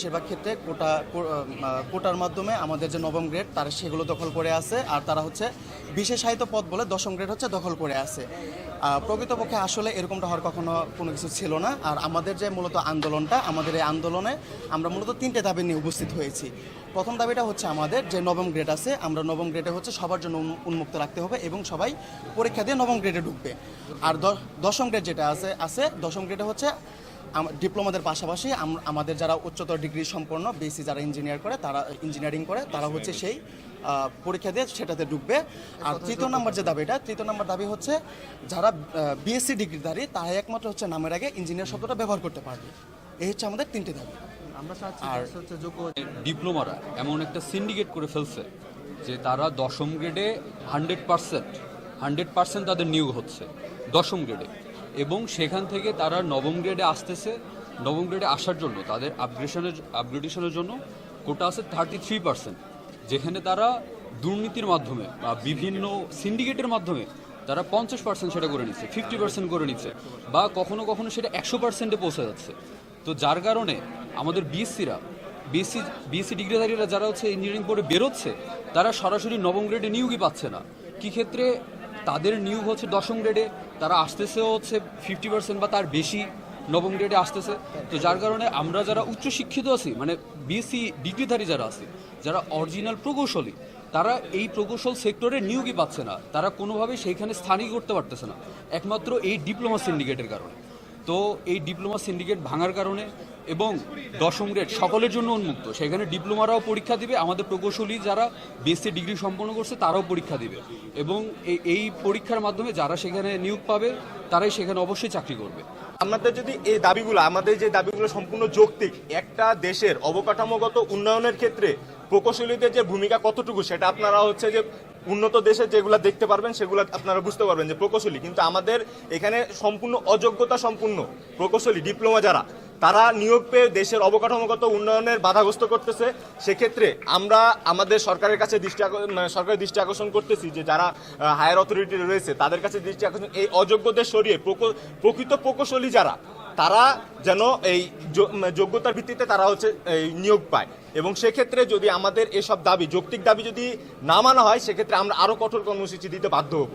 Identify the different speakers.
Speaker 1: বেশিরভাগ ক্ষেত্রে কোটা কোটার মাধ্যমে আমাদের যে নবম গ্রেড তারা সেগুলো দখল করে আছে। আর তারা হচ্ছে বিশেষায়িত পদ বলে দশম গ্রেড হচ্ছে দখল করে আছে। প্রকৃতপক্ষে আসলে এরকমটা হওয়ার কখনো কোনো কিছু ছিল না। আর আমাদের যে মূলত আন্দোলনটা, আমাদের এই আন্দোলনে আমরা মূলত তিনটে দাবি নিয়ে উপস্থিত হয়েছি। প্রথম দাবিটা হচ্ছে আমাদের যে নবম গ্রেড আছে, আমরা নবম গ্রেডে হচ্ছে সবার জন্য উন্মুক্ত রাখতে হবে এবং সবাই পরীক্ষা দিয়ে নবম গ্রেডে ঢুকবে। আর দশম গ্রেড যেটা আছে আছে, দশম গ্রেডে হচ্ছে ডিপ্লোমাদের পাশাপাশি আমাদের যারা উচ্চতর ডিগ্রি সম্পন্ন বেসি যারা ইঞ্জিনিয়ার করে তারা ইঞ্জিনিয়ারিং করে তারা হচ্ছে সেই পরীক্ষা দিয়ে সেটাতে ঢুকবে। আর তৃতীয় নম্বর যে দাবিটা তৃতীয় নম্বর দাবি হচ্ছে যারা বিএসসি ডিগ্রিধারী তারা একমাত্র হচ্ছে নামের আগে ইঞ্জিনিয়ার শব্দটা ব্যবহার করতে পারবে। এই হচ্ছে আমাদের তিনটে দাবি।
Speaker 2: আমরা
Speaker 1: আর-
Speaker 3: ডিপ্লোমারা এমন একটা সিন্ডিকেট করে ফেলছে যে তারা দশম গ্রেডে হান্ড্রেড পার্সেন্ট হান্ড্রেড পার্সেন্ট তাদের নিয়োগ হচ্ছে দশম গ্রেডে এবং সেখান থেকে তারা নবম গ্রেডে আসতেছে। নবম গ্রেডে আসার জন্য, তাদের আপগ্রেশনের আপগ্রেডেশনের জন্য কোটা আছে থার্টি থ্রি পার্সেন্ট যেখানে তারা দুর্নীতির মাধ্যমে বা বিভিন্ন সিন্ডিকেটের মাধ্যমে তারা পঞ্চাশ পার্সেন্ট সেটা করে নিচ্ছে ফিফটি পার্সেন্ট করে নিচ্ছে বা কখনো কখনো সেটা একশো পার্সেন্টে পৌঁছে যাচ্ছে। তো যার কারণে আমাদের বিএসসিরা বিএসসি বিএসসি ডিগ্রিধারীরা যারা হচ্ছে ইঞ্জিনিয়ারিং পড়ে বেরোচ্ছে, তারা সরাসরি নবম গ্রেডে নিয়োগই পাচ্ছে না। কি ক্ষেত্রে তাদের নিয়োগ হচ্ছে দশম গ্রেডে তারা আসতেছেও হচ্ছে ফিফটি পার্সেন্ট বা তার বেশি নবম গ্রেডে আসতেছে। তো যার কারণে আমরা যারা উচ্চ শিক্ষিত আছি মানে বিএসসি ডিগ্রিধারী যারা আছে, যারা অরিজিনাল প্রকৌশলী, তারা এই প্রকৌশল সেক্টরে নিয়োগই পাচ্ছে না। তারা কোনোভাবেই সেইখানে স্থানীয় করতে পারতেছে না। একমাত্র এই ডিপ্লোমা সিন্ডিকেটের কারণে। তো এই ডিপ্লোমা সিন্ডিকেট ভাঙার কারণে এবং দশম গ্রেড সকলের জন্য উন্মুক্ত। সেখানে ডিপ্লোমারাও পরীক্ষা দিবে, আমাদের প্রকৌশলী যারা বিএসসি ডিগ্রি সম্পন্ন করছে তারাও পরীক্ষা দিবে। এবং এই- পরীক্ষার মাধ্যমে যারা সেখানে নিয়োগ পাবে, তারাই সেখানে অবশ্যই চাকরি করবে।
Speaker 4: আমাদের যদি এই দাবিগুলো, আমাদের যে দাবিগুলো সম্পূর্ণ যৌক্তিক, একটা দেশের অবকাঠামোগত উন্নয়নের ক্ষেত্রে প্রকৌশলীদের যে ভূমিকা কতটুকু, সেটা আপনারা হচ্ছে যে উন্নত দেশে যেগুলো দেখতে পারবেন, সেগুলো আপনারা বুঝতে পারবেন যে প্রকৌশলী। কিন্তু আমাদের এখানে সম্পূর্ণ অযোগ্যতা সম্পূর্ণ প্রকৌশলী, ডিপ্লোমা যারা, তারা নিয়োগ পেয়ে দেশের অবকাঠামোগত উন্নয়নের বাধাগ্রস্ত করতেছে। সেক্ষেত্রে আমরা আমাদের সরকারের কাছে দৃষ্টি মানে সরকারের দৃষ্টি আকর্ষণ করতেছি যে যারা হায়ার অথরিটি রয়েছে, তাদের কাছে দৃষ্টি আকর্ষণ, এই অযোগ্যদের সরিয়ে প্রকৌ- প্রকৃত প্রকৌশলী যারা তারা যেন এই যোগ্যতার ভিত্তিতে তারা হচ্ছে নিয়োগ পায়। এবং সেক্ষেত্রে যদি আমাদের এসব দাবি, যৌক্তিক দাবি যদি না মানা হয়, সেক্ষেত্রে আমরা আরও কঠোর কর্মসূচি দিতে বাধ্য হব।